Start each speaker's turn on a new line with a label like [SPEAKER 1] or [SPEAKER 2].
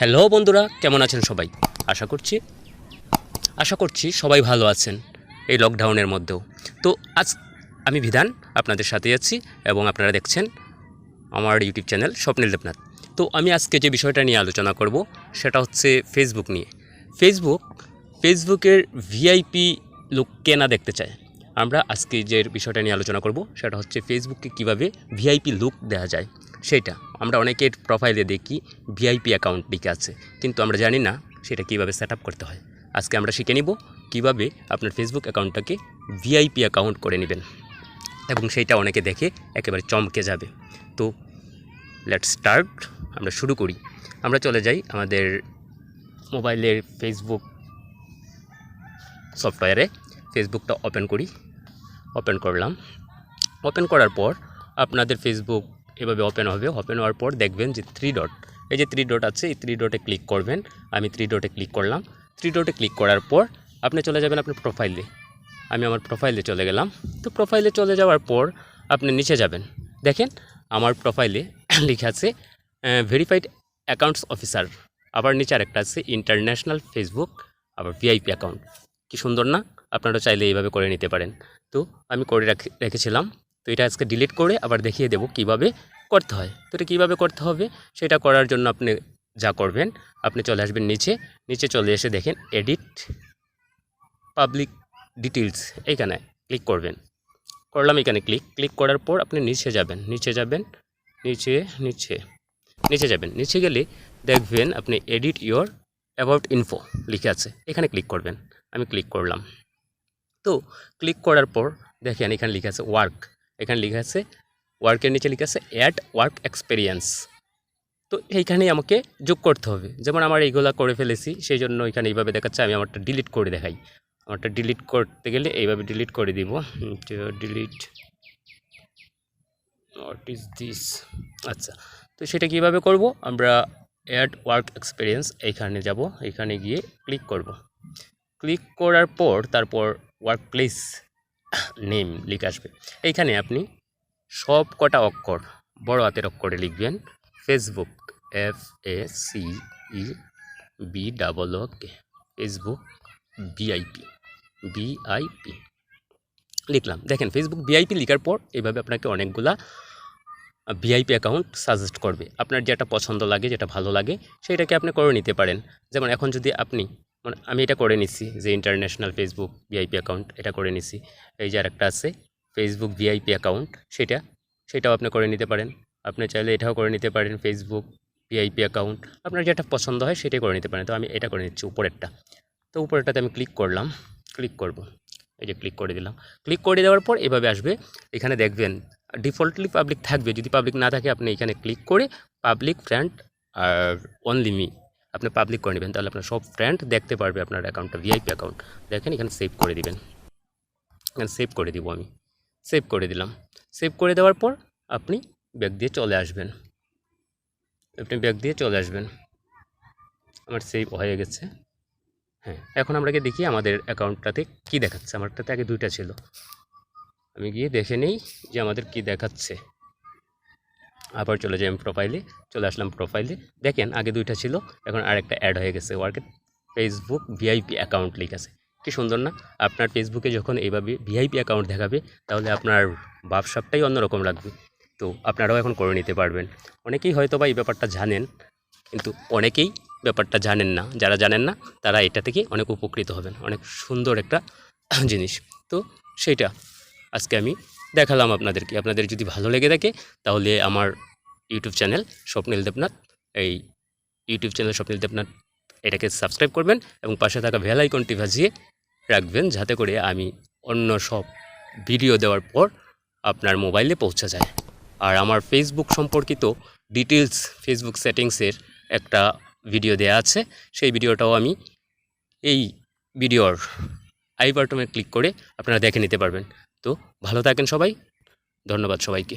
[SPEAKER 1] Hello বন্ধুরা, কেমন আছেন সবাই? আশা করছি আশা করছি সবাই ভালো আছেন এই লকডাউনের মধ্যেও। তো আজ আমি বিধান আপনাদের সাথে আছি এবং আপনারা দেখছেন আমার ইউটিউব চ্যানেল স্বপ্নীল দেবনাথ। তো আমি আজকে যে বিষয়টা নিয়ে আলোচনা করব, সেটা হচ্ছে ফেসবুক নিয়ে। ফেসবুক ফেসবুকের ভিআইপি লুক কে না দেখতে চায়? আমরা আজকে যে বিষয়টা নিয়ে আলোচনা করব, সেটা হচ্ছে ফেসবুককে কীভাবে ভিআইপি লুক দেওয়া যায়। সেটা। আমরা অনেকের প্রোফাইলে দেখি ভিআইপি অ্যাকাউন্ট লিখে আছে, কিন্তু আমরা জানি না সেটা কীভাবে সেট করতে হয়। আজকে আমরা শিখে নিব কীভাবে আপনার ফেসবুক অ্যাকাউন্টটাকে ভিআইপি অ্যাকাউন্ট করে নেবেন। এবং সেইটা অনেকে দেখে একেবারে চমকে যাবে। তো লেট স্টার্ট আমরা শুরু করি। আমরা চলে যাই আমাদের মোবাইলের ফেসবুক সফটওয়্যারে ফেসবুকটা ওপেন করি। ওপেন করলাম। ওপেন করার পর আপনাদের ফেসবুক এভাবে ওপেন হবে। ওপেন হওয়ার পর দেখবেন যে থ্রি ডট এই যে থ্রি ডট আছে, এই থ্রি ডটে ক্লিক করবেন। আমি থ্রি ডটে ক্লিক করলাম। থ্রি ডটে ক্লিক করার পর আপনি চলে যাবেন আপনার প্রোফাইলে আমি আমার প্রোফাইলে চলে গেলাম। তো প্রোফাইলে চলে যাওয়ার পর আপনি নিচে যাবেন। দেখেন আমার প্রোফাইলে লেখা আছে ভেরিফাইড অ্যাকাউন্টস অফিসার আবার নিচে আরেকটা আছে ইন্টারন্যাশনাল ফেসবুক আবার ভিআইপি অ্যাকাউন্ট কি সুন্দর না? আপনারা চাইলে এইভাবে করে নিতে পারেন। তো আমি করে রাখে- রেখেছিলাম। তো এটা আজকে ডিলিট করে আবার দেখিয়ে দেবো কীভাবে করতে হয়। তো এটা কীভাবে করতে হবে সেটা করার জন্য আপনি যা করবেন, আপনি চলে আসবেন নিচে নিচে চলে এসে দেখেন এডিট পাবলিক ডিটেলস এইখানে ক্লিক করবেন। করলাম এখানে ক্লিক ক্লিক করার পর আপনি নিচে যাবেন নিচে যাবেন, নিচে নিচে নিচে যাবেন, নিচে গেলে দেখবেন আপনি এডিট ইয়োর অ্যাবাউট ইনফো লিখে আছে, এখানে ক্লিক করবেন, আমি ক্লিক করলাম। তো ক্লিক করার পর দেখেন এখানে লিখে আছে ওয়ার্ক এখানে লিখে আছে ওয়ার্কের নিচে লিখে আছে অ্যাড ওয়ার্ক এক্সপিরিয়েন্স তো এইখানেই আমাকে যোগ করতে হবে। যেমন আমার এইগুলা করে ফেলেছি, সেই জন্য এখানে এইভাবে দেখাচ্ছে, আমি আমারটা ডিলিট করে দেখাই। আমারটা ডিলিট করতে গেলে এইভাবে ডিলিট করে দিব। ডিলিট হোয়াট ইজ দিস আচ্ছা তো সেটা কীভাবে করব? আমরা অ্যাড ওয়ার্ক এক্সপিরিয়েন্স এইখানে যাব, এইখানে গিয়ে ক্লিক করব। ক্লিক করার পর তারপর ওয়ার্ক প্লেস নেম লিখে আসবে। এইখানে আপনি সব কটা অক্ষর বড় হাতের অক্ষরে লিখবেন Facebook F A C E B double O K Facebook VIP VIP লিখলাম। দেখেন ফেসবুক ভিআইপি লেখার পর এইভাবে আপনাকে অনেকগুলা ভিআইপি অ্যাকাউন্ট সাজেস্ট করবে। আপনার যেটা পছন্দ লাগে, যেটা ভালো লাগে সেটাকে আপনি করে নিতে পারেন। যেমন এখন যদি আপনি মানে আমি এটা করে নিছি, যে ইন্টারন্যাশনাল ফেসবুক ভিআইপি অ্যাকাউন্ট এটা করে নিছি। এই যে আরেকটা আছে ফেসবুক ভিআইপি অ্যাকাউন্ট সেটা, সেটাও আপনি করে নিতে পারেন। আপনি চাইলে এটাও করে নিতে পারেন ফেসবুক ভিআইপি অ্যাকাউন্ট আপনার যেটা পছন্দ হয়, সেটাই করে নিতে পারেন। তো আমি এটা করে নিচ্ছি উপরেরটা। তো উপরেরটাতে আমি ক্লিক করলাম ক্লিক করব। এই যে ক্লিক করে দিলাম। ক্লিক করে দেওয়ার পর এভাবে আসবে। এখানে দেখবেন ডিফল্টলি পাবলিক থাকবে। যদি পাবলিক না থাকে, আপনি এখানে ক্লিক করে পাবলিক ফ্রেন্ড আর অনলি মি আপনি পাবলিক করে নেবেন, তাহলে আপনার সব ফ্রেন্ড দেখতে পারবে আপনার অ্যাকাউন্টটা ভিআইপি অ্যাকাউন্ট দেখেন, এখানে সেভ করে দিবেন। এখানে সেভ করে দিব আমি। সেভ করে দিলাম। সেভ করে দেওয়ার পর আপনি ব্যাগ দিয়ে চলে আসবেন। আপনি ব্যাগ দিয়ে চলে আসবেন। আমার সেভ হয়ে গেছে। হ্যাঁ এখন আমরা গিয়ে দেখি আমাদের অ্যাকাউন্টটাতে কি দেখাচ্ছে। আমারটাতে আগে দুইটা ছিল। আমি গিয়ে দেখে নেই যে আমাদের কি দেখাচ্ছে। আবার চলে যাই আমি প্রোফাইলে চলে আসলাম প্রোফাইলে দেখেন, আগে দুইটা ছিল, এখন আরেকটা অ্যাড হয়ে গেছে ওয়ার্কেট ফেসবুক ভিআইপি অ্যাকাউন্ট লিখ আছে। কি সুন্দর না? আপনার ফেসবুকে যখন এইভাবে ভিআইপি অ্যাকাউন্ট দেখাবে, তাহলে আপনার ব্যবসাটাই অন্যরকম লাগবে। তো আপনারাও এখন করে নিতে পারবেন। অনেকেই হয়তো বা এই ব্যাপারটা জানেন, কিন্তু অনেকেই ব্যাপারটা জানেন না। যারা জানেন না, তারা এটা থেকে অনেক উপকৃত হবেন। অনেক সুন্দর একটা জিনিস। তো সেইটা। আজকে আমি দেখালাম আপনাদেরকে। আপনাদের যদি ভালো লেগে থাকে, তাহলে আমার ইউটিউব চ্যানেল স্বপ্নীল দেবনাথ, এই ইউটিউব চ্যানেল স্বপ্নীল দেবনাথ, এটাকে সাবস্ক্রাইব করবেন এবং পাশে থাকা বেল আইকনটি ভাজিয়ে রাখবেন, যাতে করে আমি অন্য সব ভিডিও দেওয়ার পর আপনার মোবাইলে পৌঁছে যায়। আর আমার ফেসবুক সম্পর্কিত ডিটেলস ফেসবুক সেটিংসের একটা ভিডিও দেয়া আছে। সেই ভিডিওটাও আমি এই ভিডিওর আই বাটনে ক্লিক করে আপনারা দেখে নিতে পারবেন। তো ভালো থাকেন সবাই। ধন্যবাদ সবাইকে।